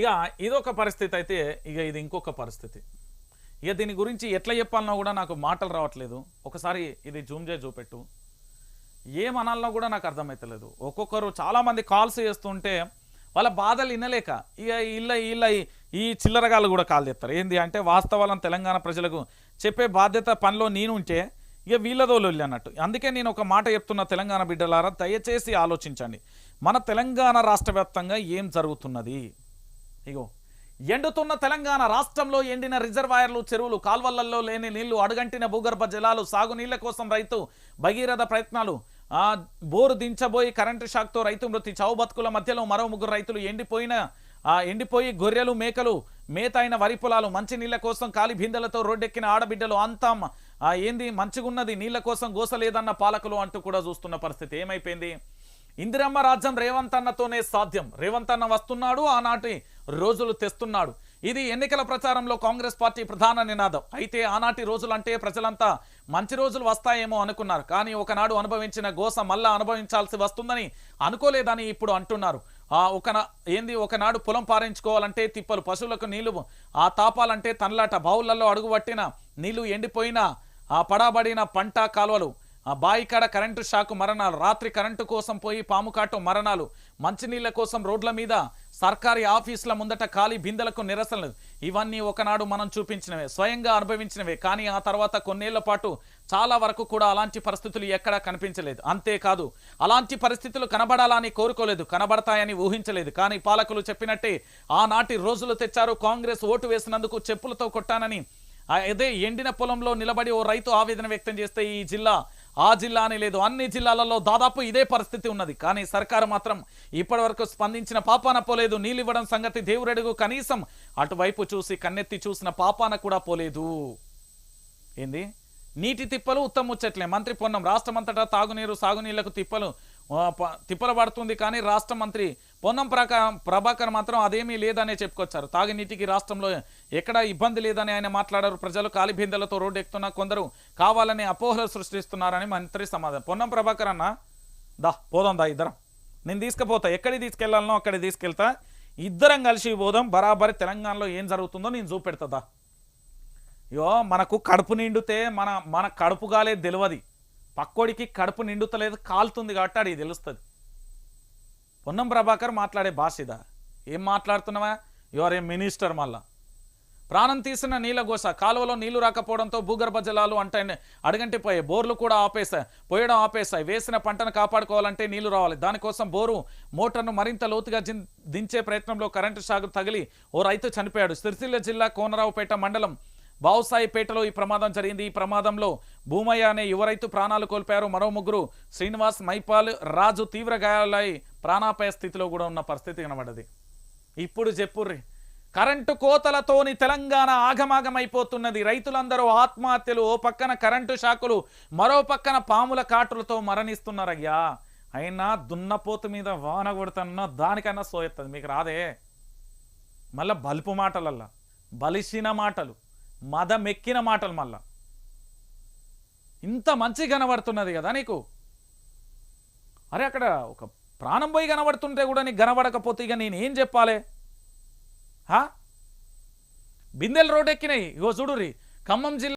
ఇక ఇదొక పరిస్థితి అయితే ఇక ఇది ఇంకొక పరిస్థితి. ఇక దీని గురించి ఎట్లా చెప్పాలన్నా కూడా నాకు మాటలు రావట్లేదు. ఒకసారి ఇది జూమ్ చేసి చూపెట్టు. ఏమనాలన్నా కూడా నాకు అర్థమవుతలేదు ఒక్కొక్కరు చాలామంది కాల్స్ చేస్తుంటే వాళ్ళ బాధలు వినలేక ఇక ఇళ్ళ ఇళ్ళ ఈ చిల్లరగాళ్ళు కూడా కాల్ చేస్తారు. ఏంది అంటే వాస్తవాలను తెలంగాణ ప్రజలకు చెప్పే బాధ్యత పనిలో నేను ఉంటే ఇక వీళ్ళదో లొల్లి అన్నట్టు. అందుకే నేను ఒక మాట చెప్తున్న తెలంగాణ బిడ్డలారా దయచేసి ఆలోచించండి. మన తెలంగాణ రాష్ట్ర వ్యాప్తంగా ఏం జరుగుతున్నది? ఇగో ఎండుతున్న తెలంగాణ రాష్ట్రంలో ఎండిన రిజర్వాయర్లు చెరువులు కాల్వలలో లేని నీళ్ళు అడుగంటిన భూగర్భ జలాలు సాగునీళ్ళ కోసం రైతు భగీరథ ప్రయత్నాలు. బోరు దించబోయి కరెంటు షాక్తో రైతు మృతి. చావు బతుకుల మధ్యలో మరో ముగ్గురు రైతులు ఎండిపోయిన ఎండిపోయి గొర్రెలు మేకలు మేత అయిన వరి పొలాలు మంచినీళ్ళ కోసం కాలి బిందెలతో రోడ్డెక్కిన ఆడబిడ్డలు అంతా. ఏంది మంచిగున్నది నీళ్ళ కోసం గోసలేదన్న పాలకులు అంటూ కూడా చూస్తున్న పరిస్థితి. ఏమైపోయింది? ఇందిరమ్మ రాజ్యం రేవంత్ అన్నతోనే సాధ్యం. రేవంత్ అన్న వస్తున్నాడు ఆనాటి రోజులు తెస్తున్నాడు. ఇది ఎన్నికల ప్రచారంలో కాంగ్రెస్ పార్టీ ప్రధాన నినాదం. అయితే ఆనాటి రోజులంటే ప్రజలంతా మంచి రోజులు వస్తాయేమో అనుకున్నారు. కానీ ఒకనాడు అనుభవించిన గోస మళ్ళా అనుభవించాల్సి వస్తుందని అనుకోలేదని ఇప్పుడు అంటున్నారు. ఆ ఒక ఏంది ఒకనాడు పొలం పారించుకోవాలంటే తిప్పలు పశువులకు నీళ్ళు ఆ తాపాలంటే తనలాట బావులలో అడుగుబట్టిన నీళ్ళు ఎండిపోయిన ఆ పడబడిన పంట కాలువలు ఆ బాయి కాడ కరెంటు షాకు మరణాలు. రాత్రి కరెంటు కోసం పోయి పాము కాటం మరణాలు. మంచినీళ్ళ కోసం రోడ్ల మీద సర్కారీ ఆఫీసుల ముందట ఖాళీ బిందెలకు నిరసనలు ఇవన్నీ ఒకనాడు మనం చూపించినవే స్వయంగా అనుభవించినవే. కానీ ఆ తర్వాత కొన్నేళ్ళ పాటు చాలా వరకు కూడా అలాంటి పరిస్థితులు ఎక్కడా కనిపించలేదు. అంతేకాదు అలాంటి పరిస్థితులు కనబడాలని కోరుకోలేదు. కనబడతాయని ఊహించలేదు. కానీ పాలకులు చెప్పినట్టే ఆనాటి రోజులు తెచ్చారు కాంగ్రెస్ ఓటు వేసినందుకు చెప్పులతో కొట్టానని. అదే ఎండిన పొలంలో నిలబడి ఓ రైతు ఆవేదన వ్యక్తం చేస్తే ఈ జిల్లా ఆ జిల్లానే లేదు అన్ని జిల్లాలలో దాదాపు ఇదే పరిస్థితి ఉన్నది. కానీ సర్కారు మాత్రం ఇప్పటివరకు స్పందించిన పాపాన పోలేదు నీళ్ళివ్వడం సంగతి దేవురెడుగు కనీసం అటువైపు చూసి కన్నెత్తి చూసిన పాపాన కూడా పోలేదు. ఏంది? నీటి తిప్పలు ఉత్తమ ముచ్చట్లే. మంత్రి పొన్నం రాష్ట్రమంతటా తాగునీరు సాగునీళ్ళకు తిప్పలు ప- తిప్పలు పడుతుంది కానీ రాష్ట్ర మంత్రి పొన్నం ప్రకా ప్రభాకర్ మాత్రం అదేమీ లేదనే చెప్పుకొచ్చారు. తాగునీటికి రాష్ట్రంలో ఎక్కడ ఇబ్బంది లేదని ఆయన మాట్లాడారు. ప్రజలు కాలిబిందెలతో రోడ్డు ఎక్కుతున్న కొందరు కావాలని అపోహలు సృష్టిస్తున్నారని మంత్రి సమాధానం. పొన్నం ప్రభాకర్ అన్న దా పోదాం దా ఇద్దరం. నేను తీసుకుపోతా. ఎక్కడికి తీసుకెళ్ళాలనో అక్కడికి తీసుకెళ్తా. ఇద్దరం కలిసి పోదాం. బరాబరి తెలంగాణలో ఏం జరుగుతుందో నేను చూపెడతా యో మనకు కడుపు నిండితే మన మన కడుపు కాలేదు తెలియదు పక్కోడికి కడుపు నిండుతలేదు కాలుతుంది కాబట్టి అది తెలుస్తుంది. పొన్నం ప్రభాకర్ మాట్లాడే భాష ఇదా? ఏం మాట్లాడుతున్నావా? యువర్ ఏ మినిస్టర్ మళ్ళా. ప్రాణం తీసిన నీళ్ళగోస కాలువలో నీళ్ళు రాకపోవడంతో భూగర్భ జలాలు అంటే అడగంటిపోయాయి బోర్లు కూడా ఆపేశాయి పోయడం ఆపేశాయి వేసిన పంటను కాపాడుకోవాలంటే నీళ్ళు రావాలి. దానికోసం బోరు మోటార్ను మరింత లోతుగా దించే ప్రయత్నంలో కరెంటు షాకు తగిలి ఓ రైతు చనిపోయాడు. సిరిసిల్ల జిల్లా కోనరావుపేట మండలం బావుసాయిపేటలో ఈ ప్రమాదం జరిగింది. ఈ ప్రమాదంలో భూమయ్య అనే యువ రైతు ప్రాణాలు కోల్పోయారు. మరో ముగ్గురు శ్రీనివాస్ మైపాల్ రాజు తీవ్ర గాయాలై ప్రాణాపాయ స్థితిలో కూడా ఉన్న పరిస్థితి కనబడ్డది. ఇప్పుడు చెప్పుర్రి. కరెంటు కోతలతోని తెలంగాణ ఆగమాగమైపోతున్నది. రైతులందరూ ఆత్మహత్యలు ఓ పక్కన కరెంటు షాకులు మరో పక్కన పాముల కాటులతో మరణిస్తున్నారయ్యా. అయినా దున్నపోతు మీద వాన కొడుతున్నా దానికన్నా సోయెత్తది. మీకు రాదే. మళ్ళా బలుపు మాటలల్లా. బలిసిన మాటలు. మదమెక్కిన మాటలు మళ్ళా. ఇంత మంచి కనబడుతున్నది కదా నీకు. అరే అక్కడ ఒక ప్రాణం పోయి కనబడుతుంటే కూడా నీకు కనబడకపోతే ఇక నేనేం చెప్పాలి? హా? బిందెల రోడ్ ఎక్కినాయి. ఇగో చూడురి ఖమ్మం జిల్లా